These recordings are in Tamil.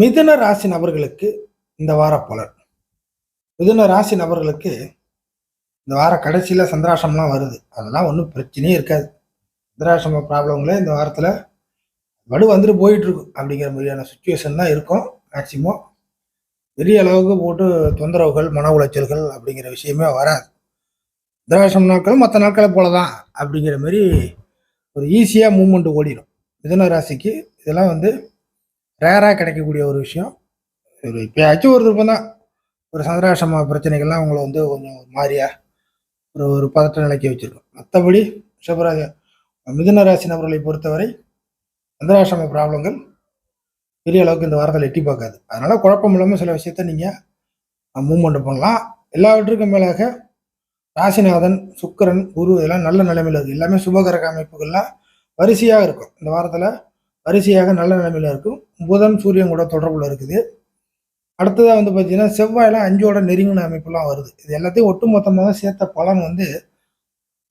மிதுன ராசி நபர்களுக்கு இந்த வார பலன். மிதுன ராசி நபர்களுக்கு இந்த வார கடைசியில் சந்திராசம்லாம் வருது. அதெல்லாம் ஒன்றும் பிரச்சனையே இருக்காது. சந்திராசம ப்ராப்ளங்களே இந்த வாரத்தில் வடு வந்துட்டு போயிட்டு இருக்கும் அப்படிங்கிற மாதிரியான சுச்சுவேஷன் தான் இருக்கும். மேக்சிமம் பெரிய அளவுக்கு போட்டு தொந்தரவுகள் மன உளைச்சல்கள் அப்படிங்கிற விஷயமே வராது. சந்திராசம் நாட்கள் மற்ற நாட்களை போல தான் அப்படிங்கிற மாதிரி ஒரு ஈஸியாக மூமெண்ட் ஓடிடும். மிதுன ராசிக்கு இதெல்லாம் வந்து ரேராக கிடைக்கக்கூடிய ஒரு விஷயம். ஒரு இப்போயாச்சும் ஒரு திருப்பம் தான். ஒரு சந்திராசிரம பிரச்சனைகள்லாம் அவங்கள வந்து கொஞ்சம் ஒரு ஒரு ஒரு பதட்ட நிலைக்கு வச்சுருக்கோம். மற்றபடி ரிஷபராஜ மிதுன ராசி நபர்களை பொறுத்தவரை சந்திராசிரம ப்ராப்ளங்கள் பெரிய அளவுக்கு இந்த வாரத்தில் எட்டி பார்க்காது. அதனால் குழப்பம் இல்லாமல் சில விஷயத்த நீங்கள் மூவ்மெண்ட் பண்ணலாம் எல்லாவற்றுக்கும் மேலாக ராசிநாதன் சுக்கிரன் குரு இதெல்லாம் நல்ல நிலைமையில் இருக்குது எல்லாமே சுபகரக அமைப்புகள்லாம் வரிசையாக இருக்கும். இந்த வாரத்தில் வரிசையாக நல்ல நிலைமையில் இருக்கும். புதன் சூரியன் கூட தொடர்பில் இருக்குது. அடுத்ததாக வந்து பார்த்தீங்கன்னா செவ்வாயெல்லாம் அஞ்சோட நெருங்கின அமைப்புலாம் வருது. இது எல்லாத்தையும் ஒட்டுமொத்தமாக சேர்த்த பலன் வந்து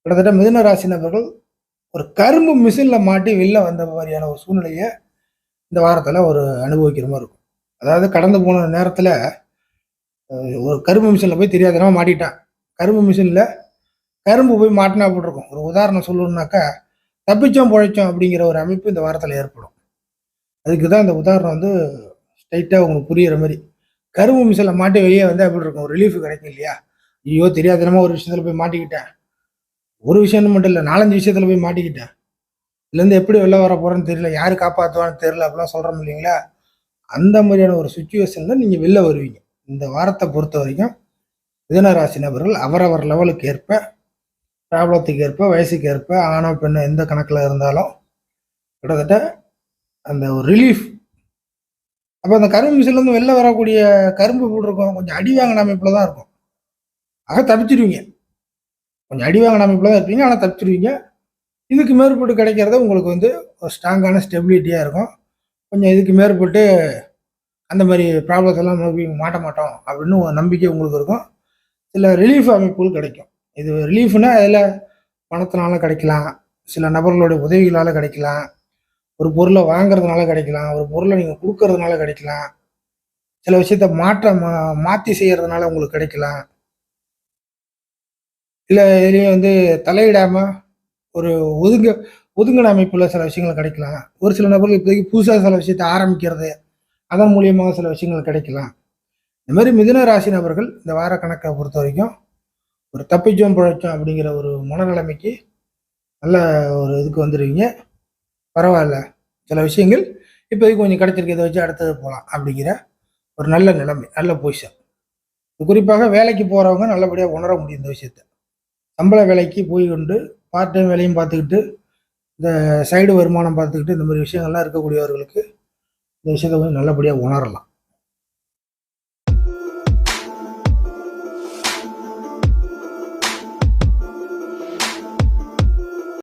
கிட்டத்தட்ட மிதுன ராசி நபர்கள் ஒரு கரும்பு மிஷினில் மாட்டி வெளில வந்த மாதிரியான ஒரு சூழ்நிலையை இந்த வாரத்தில் ஒரு அனுபவிக்கிற மாதிரி இருக்கும். அதாவது கடந்து போன நேரத்தில் ஒரு கரும்பு மிஷினில் போய் தெரியாதனமா மாட்டிட்டான். கரும்பு மிஷினில் கரும்பு போய் மாட்டினா போட்டிருக்கும். ஒரு உதாரணம் சொல்லணுன்னாக்கா தப்பிச்சோம் பிழைச்சோம் அப்படிங்கிற ஒரு அமைப்பு இந்த வாரத்தில் ஏற்படும். அதுக்கு தான் இந்த உதாரணம் வந்து ஸ்ட்ரைட்டாக உங்களுக்கு புரிகிற மாதிரி. கரும்பு மிஷினில் மாட்டி வெளியே வந்து அப்படி இருக்கும்? ஒரு ரிலீஃப் கிடைக்கும் இல்லையா? ஐயோ தெரியாதனமா ஒரு விஷயத்தில் போய் மாட்டிக்கிட்டேன். ஒரு விஷயம்னு மட்டும் இல்லை நாலஞ்சு விஷயத்தில் போய் மாட்டிக்கிட்டேன். இதுலேருந்து எப்படி வெளில வர போகிறேன்னு தெரியல யார் காப்பாற்றுவான்னு தெரியல அப்படிலாம் சொல்கிறோம் இல்லைங்களா? அந்த மாதிரியான ஒரு சுச்சுவேஷனில் நீங்கள் வெளில வருவீங்க. இந்த வாரத்தை பொறுத்த வரைக்கும் மிதுன ராசி நபர்கள் அவரவர் லெவலுக்கு ஏற்ப ப்ராப்ளத்துக்கு ஏற்ப வயசுக்கு ஏற்ப ஆணோ பெண்ணோ எந்த கணக்கில் இருந்தாலும் கிட்டத்தட்ட அந்த ஒரு ரிலீஃப் அப்போ அந்த கரும்பு மிஷின்லேருந்து வெளில வரக்கூடிய கரும்பு போட்டிருக்கோம். கொஞ்சம் அடி வாங்கின அமைப்பில் தான் இருக்கும். ஆக தப்பிச்சிருவீங்க கொஞ்சம் அடி வாங்கின அமைப்பில் தான் இருப்பீங்க. ஆனால் தப்பிச்சிருவீங்க இதுக்கு மேற்பட்டு கிடைக்கிறத உங்களுக்கு வந்து ஒரு ஸ்ட்ராங்கான ஸ்டெபிலிட்டியாக இருக்கும். கொஞ்சம் இதுக்கு மேற்பட்டு அந்த மாதிரி ப்ராப்ளத்தெல்லாம் நோக்கி மாட்ட மாட்டோம் அப்படின்னு ஒரு நம்பிக்கை உங்களுக்கு இருக்கும். சில ரிலீஃப் அமைப்புகள் கிடைக்கும். இது ரிலீஃப்னா அதில் பணத்தினால கிடைக்கலாம். சில நபர்களுடைய உதவிகளால் கிடைக்கலாம். ஒரு பொருளை வாங்குறதுனால கிடைக்கலாம். ஒரு பொருளை நீங்கள் கொடுக்கறதுனால கிடைக்கலாம். சில விஷயத்த மாற்ற மா மாற்றி செய்கிறதுனால உங்களுக்கு கிடைக்கலாம். இல்லை இதுலேயும் வந்து தலையிடாமல் ஒரு ஒதுங்க ஒதுங்கின அமைப்பில் சில விஷயங்கள் கிடைக்கலாம். ஒரு சில நபர்கள் இப்போதைக்கு புதுசாக சில விஷயத்தை ஆரம்பிக்கிறது. அதன் மூலியமாக சில விஷயங்கள் கிடைக்கலாம். இந்த மாதிரி மிதுன ராசி நபர்கள் இந்த வார கணக்கை பொறுத்த வரைக்கும் ஒரு தப்பிச்சோம் பிழைச்சோம் அப்படிங்கிற ஒரு மனநிலைமைக்கு நல்ல ஒரு இதுக்கு வந்துடுவீங்க பரவாயில்ல. சில விஷயங்கள் இப்போதைக்கு கொஞ்சம் கிடைச்சிருக்கு இதை வச்சு அடுத்தது போகலாம் அப்படிங்கிற ஒரு நல்ல நிலைமை நல்ல பொசிஷன் குறிப்பாக வேலைக்கு போகிறவங்க நல்லபடியாக உணர முடியும் இந்த விஷயத்த. சம்பள வேலைக்கு போய் கொண்டு பார்ட் டைம் வேலையும் பார்த்துக்கிட்டு இந்த சைடு வருமானம் பார்த்துக்கிட்டு இந்த மாதிரி விஷயங்கள்லாம் இருக்கக்கூடியவர்களுக்கு இந்த விஷயத்தை கொஞ்சம் நல்லபடியாக உணரலாம்.